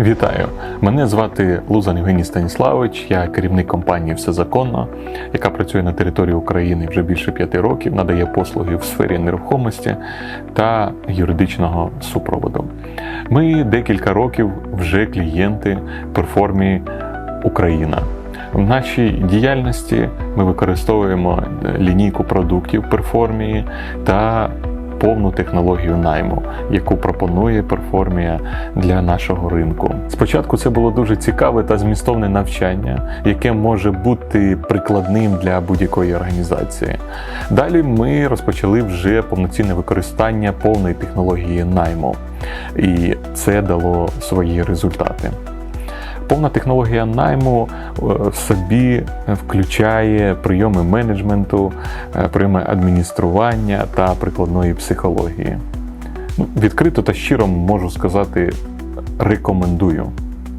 Вітаю! Мене звати Лузан Євгеній Станіславович, я керівник компанії Все законно, яка працює на території України вже більше п'яти років, надає послуги в сфері нерухомості та юридичного супроводу. Ми декілька років вже клієнти перформі Україна. В нашій діяльності ми використовуємо лінійку продуктів перформії та повну технологію найму, яку пропонує перформія для нашого ринку. Спочатку це було дуже цікаве та змістовне навчання, яке може бути прикладним для будь-якої організації. Далі ми розпочали вже повноцінне використання повної технології найму, і це дало свої результати. Повна технологія найму в собі включає прийоми менеджменту, е, прийоми адміністрування та прикладної психології. Ну, Відкрито та щиро можу сказати, рекомендую.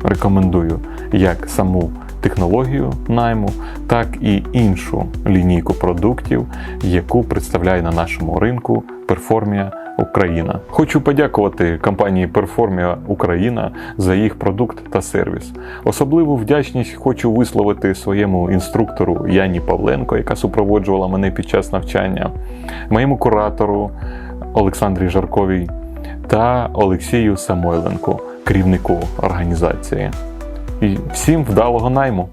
Рекомендую як саму технологію найму, так і іншу лінійку продуктів, яку представляє на нашому ринку Перформія Україна. Хочу подякувати компанії Перформія Україна за їх продукт та сервіс. Особливу вдячність хочу висловити своєму інструктору Яні Павленко, яка супроводжувала мене під час навчання, моєму куратору Олександрі Жарковій та Олексію Самойленку, керівнику організації. І всім вдалого найму!